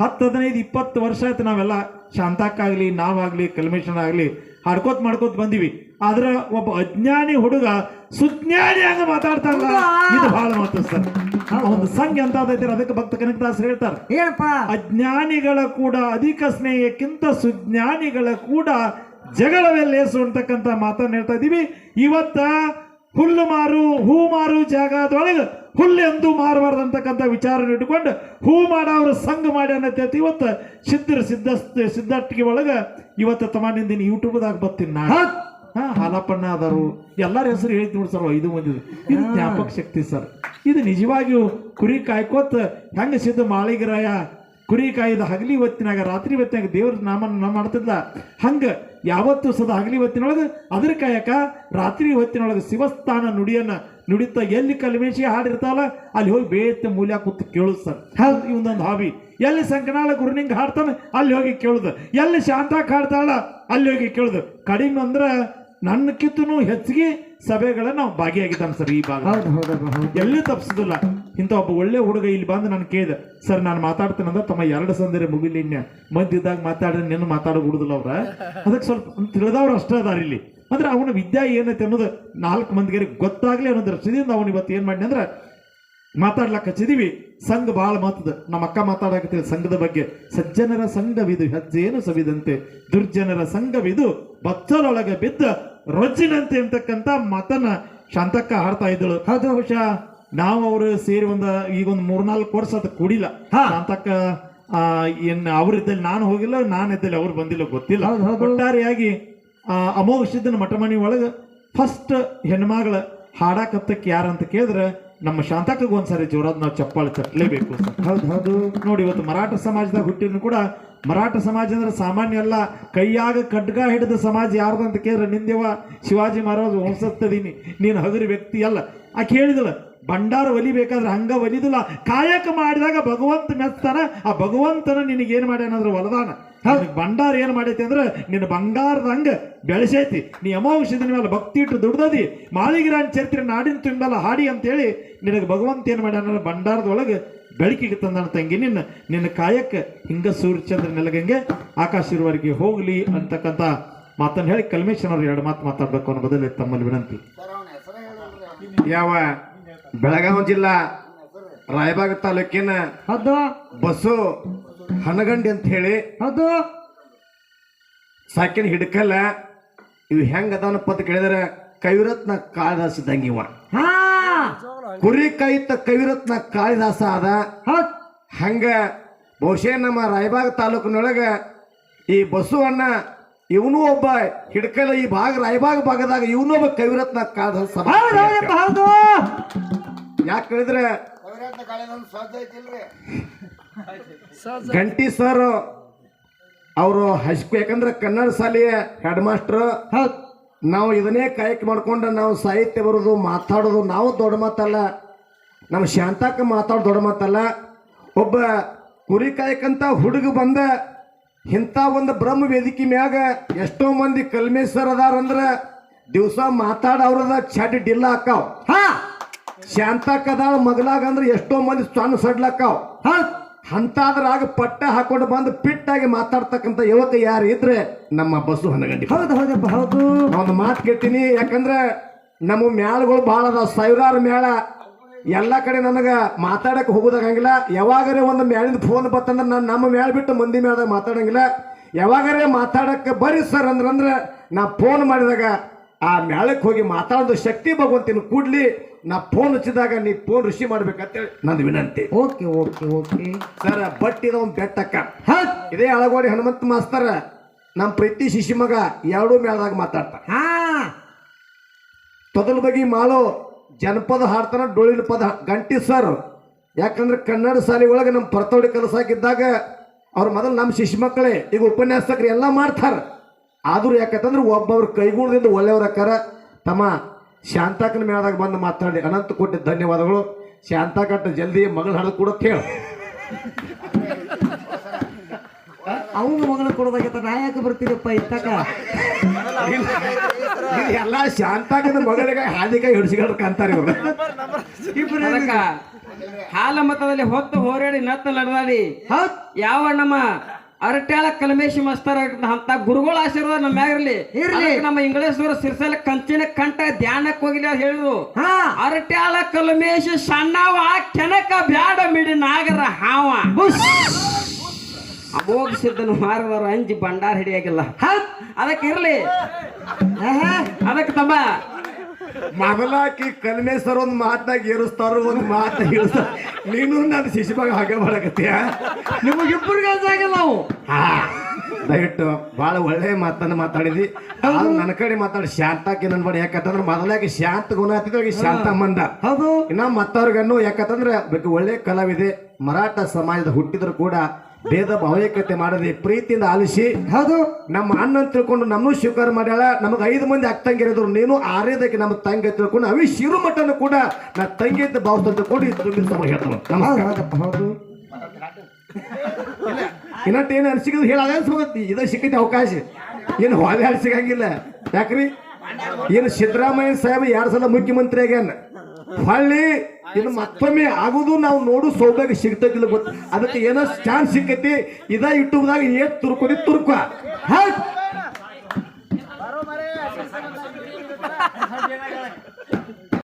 ಹತ್ತು ಹದಿನೈದು ಇಪ್ಪತ್ತು ವರ್ಷ ಆಯ್ತು ನಾವೆಲ್ಲ ಶಾಂತಕ್ಕಾಗಲಿ ನಾವಾಗ್ಲಿ ಕಲ್ಮೇಶನ್ ಆಗಲಿ ಹಾಡ್ಕೋತ್ ಮಾಡ್ಕೋತ ಬಂದಿವಿ. ಆದ್ರೆ ಒಬ್ಬ ಅಜ್ಞಾನಿ ಹುಡುಗ ಸುಜ್ಞಾನಿ ಹಂಗ ಮಾತಾಡ್ತಾರಲ್ಲ ಇದು ಬಹಳ ಮಾತು ಸರ್. ಒಂದು ಸಂಘ ಎಂತ ಅದಕ್ಕೆ ಭಕ್ತ ಕನಕದಾಸರು ಹೇಳ್ತಾರೆ. ಏನಪ್ಪ? ಅಜ್ಞಾನಿಗಳ ಕೂಡ ಅಧಿಕ ಸ್ನೇಹಕ್ಕಿಂತ ಸುಜ್ಞಾನಿಗಳ ಕೂಡ ಜಗಳವೆಲ್ಲೇಸು ಅಂತಕ್ಕಂತ ಅಂತಕ್ಕಂಥ ಮಾತನ್ನ ಹೇಳ್ತಾ ಇದೀವಿ. ಇವತ್ತ ಹುಲ್ಲು ಮಾರು ಹೂ ಮಾರು ಜಾಗದೊಳಗೆ ಹುಲ್ಲು ಎಂದು ಮಾರಬಾರ್ದಂತಕ್ಕಂಥ ವಿಚಾರ ಇಟ್ಕೊಂಡು ಹೂ ಮಾಡವ್ರ ಸಂಘ ಮಾಡಿ ಅನ್ನತೈತಿ. ಇವತ್ತು ಸಿದ್ಧರ ಸಿದ್ಧ ಸಿದ್ಧಾಟಿಗೆ ಒಳಗೆ ಇವತ್ತು ತಮ್ಮ ನಿಂದಿನ ಯೂಟ್ಯೂಬ್ದಾಗ ಬರ್ತೀನಿ ನಾ. ಹಾ ಹಾಲಪ್ಪಣ್ಣ ಅದಾರು ಎಲ್ಲರ ಹೆಸರು ಹೇಳಿ ನೋಡಿ ಸರ್ ಐದು ಮಂದಿ ಇದು ಜ್ಞಾಪಕ ಶಕ್ತಿ ಸರ್. ಇದು ನಿಜವಾಗಿಯೂ ಕುರಿ ಕಾಯ್ಕೋತ ಹೆಂಗೆ ಸಿದ್ಧ ಮಾಳಿಗರಾಯ ಕುರಿ ಕಾಯ್ದ ಹಗಲಿ ಹೊತ್ತಿನಾಗ ರಾತ್ರಿ ಹೊತ್ತಿನಾಗ ದೇವ್ರ ನಾಮ ಮಾಡ್ತಿದ್ದ ಹಂಗ ಯಾವತ್ತು ಸದಾ ಹಗಲಿ ಹೊತ್ತಿನೊಳಗೆ ಅದರ ಕಾಯಕ ರಾತ್ರಿ ಹೊತ್ತಿನೊಳಗೆ ಶಿವಸ್ಥಾನ ನುಡಿಯನ್ನ ನುಡಿತ ಎಲ್ಲಿ ಕಲ್ಮೇಶಿ ಹಾಡಿರ್ತಾವಲ್ಲ ಅಲ್ಲಿ ಹೋಗಿ ಬೇತೆ ಮೂಲ್ಯ ಕೂತು ಕೇಳುದು ಸರ್. ಹೌದು ಇವನೊಂದು ಹಾಬಿ. ಎಲ್ಲಿ ಸಂಕನಾಳ ಗುರುನಿಂಗ್ ಹಾಡ್ತಾನೆ, ಅಲ್ಲಿ ಹೋಗಿ ಕೇಳುದು. ಎಲ್ಲಿ ಶಾಂತಾಕ್ ಹಾಡ್ತಾಳ, ಅಲ್ಲಿ ಹೋಗಿ ಕೇಳುದು. ಕಡಿಮೆ ಅಂದ್ರೆ ನನ್ನ ಕಿತ್ತೂ ಹೆಚ್ಚಿಗೆ ಸಭೆಗಳನ್ನ ನಾವು ಭಾಗಿಯಾಗಿದ್ದಾನೆ ಸರ್ ಈ ಭಾಗ ಹೌದು ಹೌದಪ್ಪ ಹೌದು ಎಲ್ಲಿ ತಪ್ಪಿಸುದಿಲ್ಲ. ಇಂಥ ಒಬ್ಬ ಒಳ್ಳೆ ಹುಡುಗ ಇಲ್ಲಿ ಬಂದು ನಾನು ಕೇಳಿದೆ ಸರ್ ನಾನು ಮಾತಾಡ್ತೇನಂದ್ರೆ ತಮ್ಮ ಎರಡು ಸಂದರೆ ಮುಗಿಲಿನ್ಯ ಮಧ್ಯದಾಗ ಮಾತಾಡಿದ್ರೆ ನಿನ್ನ ಮಾತಾಡೋ ಬಿಡುದಿಲ್ಲ ಅವ್ರ. ಅದಕ್ಕೆ ಸ್ವಲ್ಪ ತಿಳಿದವ್ರು ಅಷ್ಟೇ ಅದಾರ ಇಲ್ಲಿ. ಅಂದ್ರೆ ಅವನ ವಿದ್ಯಾ ಏನೈತೆ ಅನ್ನೋದು ನಾಲ್ಕು ಮಂದಿಗೆ ಗೊತ್ತಾಗ್ಲಿ ಅನ್ನೋ ಸಿದಿಂದ ಅವನು ಇವತ್ತು ಏನ್ ಮಾಡಿ ಅಂದ್ರೆ ಮಾತಾಡ್ಲಕ್ಕ ಹಚ್ಚಿದೀವಿ. ಸಂಘ ಬಹಳ ಮಾತದ ನಮ್ಮ ಅಕ್ಕ ಮಾತಾಡಕತ್ತೀವಿ ಸಂಘದ ಬಗ್ಗೆ. ಸಜ್ಜನರ ಸಂಘವಿದು ಹೆಜ್ಜೆಯನ್ನು ಸವಿದಂತೆ. ದುರ್ಜನರ ಸಂಘವಿದು ಬತ್ತಲೊಳಗೆ ಬಿದ್ದ ರೊಜ್ಜಿನಂತೆ ಅಂತಕ್ಕಂಥ ಮತನ ಶಾಂತಕ್ಕ ಆಡ್ತಾ ಇದ್ದಳು ಹೌದು. ಬಹುಶಃ ನಾವು ಅವರು ಸೇರಿ ಒಂದ ಈಗ ಒಂದು ಮೂರ್ನಾಲ್ಕು ವರ್ಷ ಅದು ಕುಡಿಲ್ಲ. ಶಾಂತಕ್ಕ ಆ, ಏನ್ ಅವ್ರಿದ್ದಲ್ಲಿ ನಾನು ಹೋಗಿಲ್ಲ ನಾನು ಇದ್ದಲ್ಲಿ ಅವ್ರು ಬಂದಿಲ್ಲ ಗೊತ್ತಿಲ್ಲ. ಒಟ್ಟಾರೆಯಾಗಿ ಆ, ಅಮೋಘ ಸಿದ್ದನ ಮಠಮಣಿ ಒಳಗ ಫಸ್ಟ್ ಹೆಣ್ಮಗಳ ಹಾಡಾಕತ್ತಕ್ಕೆ ಯಾರಂತ ಕೇಳಿದ್ರೆ ನಮ್ಮ ಶಾಂತಕ್ಕಗೊಂದ್ಸರಿ ಜೋರಾದ ನಾವು ಚಪ್ಪಾಳೆ ತಟ್ಟಲೇಬೇಕು ಹೌದು ಹೌದು ನೋಡಿ ಇವತ್ತು ಮರಾಠ ಸಮಾಜದಾಗ ಹುಟ್ಟಿದ್ರು ಕೂಡ ಮರಾಠ ಸಮಾಜ ಅಂದ್ರೆ ಸಾಮಾನ್ಯ ಅಲ್ಲ. ಕೈಯಾಗ ಖಡ್ಗ ಹಿಡಿದ ಸಮಾಜ ಯಾರ್ದು ಅಂತ ಕೇಳಿದ್ರೆ ನಿಂದೇವ ಶಿವಾಜಿ ಮಹಾರಾಜ್ ವಂಶಸ್ಥದೀನಿ. ನೀನು ಹಗರಿ ವ್ಯಕ್ತಿ ಅಲ್ಲ. ಆ ಹೇಳಿದಳ ಭಂಡಾರ ಒಲಿಬೇಕಾದ್ರೆ ಹಂಗ ಒಲಿದಿಲ್ಲ. ಕಾಯಕ ಮಾಡಿದಾಗ ಭಗವಂತ ಮೆತ್ತಾನ ಆ ಭಗವಂತನ ನಿನಗೆ ಏನ್ ಮಾಡ್ಯಾನಂದ್ರೆ ನಿನಗ್ ಭಂಡಾರ ಏನು ಮಾಡೈತಿ ಅಂದ್ರೆ ನಿನ್ನ ಬಂಗಾರದ ಹಂಗ ಬೆಳೆಸೈತಿ. ನೀ ಅಮೋಘಿಸಿದ ಮೇಲೆ ಭಕ್ತಿ ಇಟ್ಟು ದುಡ್ದದಿ. ಮಾಳಿಗಿರಾನ್ ಚರಿತ್ರೆ ನಾಡಿನ ತುಂಬಲ್ಲ ಹಾಡಿ ಅಂತೇಳಿ ನಿನಗೆ ಭಗವಂತ ಏನು ಮಾಡ್ಯಾನ ಭಂಡಾರದೊಳಗೆ ಬೆಳಕಿಗೆ ತಂದ ತಂಗಿ ನಿನ್ನ ನಿನ್ನ ಕಾಯಕ್ಕೆ ಹಿಂಗ ಸೂರ್ಯಚಂದ್ರ ನೆಲಗಂಗೆ ಆಕಾಶ ಇರುವವರಿಗೆ ಹೋಗ್ಲಿ ಅಂತಕ್ಕಂಥ ಮಾತನ್ನು ಹೇಳಿ ಕಲ್ಮೇಶನವ್ರು ಎರಡು ಮಾತು ಮಾತಾಡ್ಬೇಕು ಅನ್ನೋ ಬದಲು ತಮ್ಮಲ್ಲಿ ವಿನಂತಿ. ಯಾವ ಬೆಳಗಾವಿ ಜಿಲ್ಲಾ ರಾಯಬಾಗ ತಾಲೂಕಿನ ಅದು ಬಸ್ಸು ಹನಗಂಡಿ ಅಂತ ಹೇಳಿ ಅದು ಸಾಕಿನ ಹಿಡ್ಕಲ್ಲ ಇವು ಹೆಂಗ ಅದಾವನಪ್ಪ ಅಂತ ಕೇಳಿದ್ರೆ ಕೈರತ್ನ ಕಾದಾಸಿದಂಗಿವ ಇವ. ಹಾ. ಕುರಿ ಕೈತ ಕವಿರತ್ನ ಕಾಳಿದಾಸ ಅದ ಹಂಗ ಬಹುಶಃ ನಮ್ಮ ರಾಯಬಾಗ ತಾಲೂಕಿನೊಳಗ ಈ ಬಸವಣ್ಣ ಇವನು ಒಬ್ಬ ಹಿಡ್ಕಲ ಈ ಭಾಗ ರಾಯಬಾಗ ಭಾಗದಾಗ ಇವನು ಒಬ್ಬ ಕವಿರತ್ನ ಕಾಳಿದಾಸ ಯಾಕೆ ಹೇಳಿದ್ರೆ? ಗಂಟಿ ಸರ್ ಅವರು ಹಸ್ಕು ಯಾಕಂದ್ರೆ ಕನ್ನಡ ಶಾಲೆಯ ಹೆಡ್ ಮಾಸ್ಟರ್ ನಾವು ಇದನ್ನೇ ಕಾಯಕ ಮಾಡ್ಕೊಂಡು ನಾವು ಸಾಹಿತ್ಯ ಬರೋದು ಮಾತಾಡೋದು ನಾವು ದೊಡ್ಡ ಮಾತಲ್ಲ. ನಮ್ಮ ಶಾಂತಕ್ಕ ಮಾತಾಡೋ ದೊಡ್ಡ ಮಾತಲ್ಲ. ಒಬ್ಬ ಕುರಿ ಕಾಯಕಂತ ಹುಡುಗ ಬಂದ ಇಂಥ ಒಂದು ಬ್ರಹ್ಮ ವೇದಿಕೆ ಮ್ಯಾಗ ಎಷ್ಟೋ ಮಂದಿ ಕಲ್ಮೇಶ್ವರ್ ಅದಾರಂದ್ರ ದಿವಸ ಮಾತಾಡ ಅವ್ರದ ಚಡ್ ಡಿಲ್ಲ ಹಾಕಾವ್ ಹಾ! ಶಾಂತಕ್ಕದಾಳ ಮಗಲಾಗ ಅಂದ್ರೆ ಎಷ್ಟೋ ಮಂದಿ ಸಣ್ಣ ಸಡ್ಲಾಕಾವ್ ಹೌದ್ ಅಂತಾದ್ರಾಗ ಪಟ್ಟ ಹಾಕೊಂಡು ಬಂದು ಪಿಟ್ಟಾಗಿ ಮಾತಾಡ್ತಕ್ಕಂಥ ಯುವಕ ಯಾರು ಇದ್ರೆ ನಮ್ಮ ಬಸ್ಸು ಹನಗಂಡಿ ಹೌದು ಹೌದಪ್ಪ ಹೌದು ಒಂದು ಮಾತು ಕೇಳ್ತೀನಿ ಯಾಕಂದ್ರೆ ನಮ್ಮ ಮ್ಯಾಳಗಳು ಭಾಳ ಅದಾವ ಸಾವಿರಾರು ಮೇಳ ಎಲ್ಲ ಕಡೆ ನನಗೆ ಮಾತಾಡಕ್ಕೆ ಹೋಗೋದಾಗಂಗಿಲ್ಲ. ಯಾವಾಗರೇ ಒಂದು ಮ್ಯಾಳಿಂದ ಫೋನ್ ಬತ್ತಂದ್ರೆ ನಾನು ನಮ್ಮ ಮ್ಯಾಳ ಬಿಟ್ಟು ಮಂದಿ ಮ್ಯಾಳ್ದಾಗ ಮಾತಾಡಂಗಿಲ್ಲ. ಯಾವಾಗರೇ ಮಾತಾಡಕ್ಕೆ ಬರ್ರಿ ಸರ್ ಅಂದ್ರಂದ್ರೆ ನಾ ಫೋನ್ ಮಾಡಿದಾಗ ಆ ಮೇಳಕ್ಕೆ ಹೋಗಿ ಮಾತಾಡೋದು ಶಕ್ತಿ ಭಗವಂತಿನ ಕೂಡ್ಲಿ ನಾ ಫೋನ್ ಹಚ್ಚಿದಾಗ ನೀ ಫೋನ್ ರಿಸೀವ್ ಮಾಡ್ಬೇಕಂತೇಳಿ ನಂದು ವಿನಂತಿ. ಓಕೆ ಓಕೆ ಓಕೆ ಸರ್ ಬಟ್ಟಿದ ಇದು ಒಂದು ಬೆಟ್ಟಕ್ಕ ಇದೇ ಅಳಗೋಡಿ ಹನುಮಂತ ಮಾಸ್ತರ ನಮ್ಮ ಪ್ರೀತಿ ಶಿಶಿ ಮಗ ಎರಡೂ ಮೇಳದಾಗ ಮಾತಾಡ್ತಾ ಹಾ. ತೊದಲ ಬಗಿ ಮಾಳು ಜನಪದ ಹಾಡ್ತಾನ ಡೊಳ್ಳಿನ ಪದ ಗಂಟಿ ಸರ್ ಯಾಕಂದ್ರೆ ಕನ್ನಡ ಶಾಲೆ ಒಳಗೆ ನಮ್ಮ ಪರ್ತೋಡಿ ಕಲಸಾಕಿದ್ದಾಗ ಅವ್ರ ಮೊದಲು ನಮ್ಮ ಶಿಶು ಮಕ್ಕಳೇ ಈಗ ಉಪನ್ಯಾಸಕರು ಎಲ್ಲ ಮಾಡ್ತಾರ. ಆದ್ರೂ ಯಾಕಂತಂದ್ರೆ ಒಬ್ಬೊಬ್ರ ಕೈಗೂಡದಿಂದ ಒಳ್ಳೆಯವ್ರ ಅಕ್ಕಾರ. ತಮ್ಮ ಶಾಂತಾಕನ ಮೇಳದಾಗ ಬಂದು ಮಾತಾಡಿ ಅನಂತ ಕೋಟಿ ಧನ್ಯವಾದಗಳು. ಶಾಂತಾಕಟ್ಟ ಜಲ್ದಿ ಮಗಳ ಹಾಡು ಕೂಡ ಹೇಳು. ಅವನು ಮಗಳ ಕೊಡೋದಾಗತ್ತ ನಾ ಯಾಕೆ ಬರ್ತೀರಪ್ಪ ಇತ್ತಕ ಎಲ್ಲ ಶಾಂತಾಕನ ಮಗಳಿಗೆ ಹಾದಿಕಾಯಿ ಹಿಡಿಸಿಕೊಂಡು ಅಂತಾರೆ ಇವರು. ಇಬ್ರು ಹಾಲ ಮತದಲ್ಲಿ ಹೊತ್ತು ಹೋರಾಡಿ ನತ್ತ ನಡೆದಾಡಿ ಹೌದ್ ಯಾವ ನಮ್ಮ ಅರಟ್ಯಾಳ ಕಲಮೇಶಿ ಮಸ್ತರ ಅಂತ ಗುರುಗಳ ಆಶೀರ್ವಾದ ನಮ್ಮ ಮ್ಯಾಗಿರ್ಲಿ ಇರ್ಲಿ. ನಮ್ಮ ಇಂಗ್ಲೇಶ್ವರ ಸಿರ್ಸಲ ಕಂಚಿನ ಕಂಠ ಧ್ಯಾನಕ್ಕೆ ಹೋಗಿಲ್ಲ ಅಂತ ಹೇಳಿದ್ರು. ಅರಟ್ಯಾಳ ಕಲಮೇಶಿ ಸಣ್ಣವ ಕೆನಕ ಬ್ಯಾಡ ಮಿಡಿ ನಾಗರ ಹಾವ. ಅಮೋಘ ಸಿದ್ಧನ ಮಾರದವರು ಅಂಜಿ ಭಂಡಾರ ಹಿಡಿಯಾಗಿಲ್ಲ. ಅದಕ್ಕೆ ಇರ್ಲಿ. ಅದಕ್ಕೆ ತಮ್ಮ ಮೊದಲಾಕಿ ಕಲ್ಮೇಶ್ವರ್ ಒಂದು ಮಾತಾಗ ಏರಿಸ್ತಾರ ಒಂದು ಮಾತಾಗ ಇಳಿಸ್ತಾರ ನೀನು ನನ್ನ ಶಿಶುಭಾಗ ಹಾಗೆ ಮಾಡಕತ್ತೀಯ? ನಿಮಗಿಬ್ಬರಿಗೆ ಅನ್ಸಾಗಿಲ್ಲ ನಾವು. ಹಾ ದಯವಿಟ್ಟು ಭಾಳ ಒಳ್ಳೆ ಮಾತನ್ನ ಮಾತಾಡಿದಿ. ಅದು ನನ್ನ ಕಡೆ ಮಾತಾಡಿ ಶಾಂತಾಕಿ ನನ್ ಮಾಡಿ ಯಾಕಂತಂದ್ರೆ ಮೊದಲಾಗಿ ಶಾಂತ ಗುಣ ಹತ್ತಿದ್ರೆ ಶಾಂತ ಮಂದ. ಹೌದು. ಇನ್ನ ಮತ್ತವ್ರಿಗನ್ನು ಯಾಕಂತಂದ್ರೆ ಒಳ್ಳೆ ಕಲಾವಿದೆ ಮರಾಠ ಸಮಾಜದ ಹುಟ್ಟಿದ್ರು ಕೂಡ ಭೇದ ಭಾವೈಕ್ಯತೆ ಮಾಡದೆ ಪ್ರೀತಿಯಿಂದ ಆಲಿಸಿ ಹೌದು. ನಮ್ಮ ಅಣ್ಣ ತಿಳ್ಕೊಂಡು ನಮ್ಮನ್ನು ಸ್ವೀಕಾರ ಮಾಡ್ಯಾಳ. ನಮಗೆ ಐದು ಮಂದಿ ಅಕ್ಕಂಗಿರಿದ್ರು ನೀನು ಆರ್ಯದಕ್ಕೆ ನಮ್ಮ ತಂಗಿ ತಿಳ್ಕೊಂಡು ಅವಿ ಶಿರು ಕೂಡ ನಾ ತಂಗಿ ಅಂತ ಭಾವಿಸ್ತಾ ಕೊಡಿ ತುಂಬಿ ಹೇಳ್ತಾನೆ ಹೌದು ಇನ್ನಟ್ಟು ಏನು ಇದ ಸಿಕ್ಕೈತಿ ಅವಕಾಶ. ಏನು ಹೊಲೆ ಹಾಳು ಸಿಗಂಗಿಲ್ಲ. ಯಾಕ್ರಿ? ಏನು ಸಿದ್ದರಾಮಯ್ಯ ಸಾಹೇಬ್ ಎರಡ್ ಸಲ ಮುಖ್ಯಮಂತ್ರಿ ಆಗ್ಯಾನ. ಹೊಳ್ಳಿ ಇನ್ನು ಮತ್ತೊಮ್ಮೆ ಆಗೋದು ನಾವು ನೋಡು ಸೌಭಾಗ್ಯ ಸಿಗ್ತದಿಲ್ಲ ಗೊತ್ತ. ಅದಕ್ಕೆ ಏನೋ ಚಾನ್ಸ್ ಸಿಕ್ಕೈತಿ. ಇದ ಯೂಟ್ಯೂಬ್ದಾಗ ಏಟ್ ತುರ್ಕೊಡಿ ತುರ್ಕ. ಹಾಂ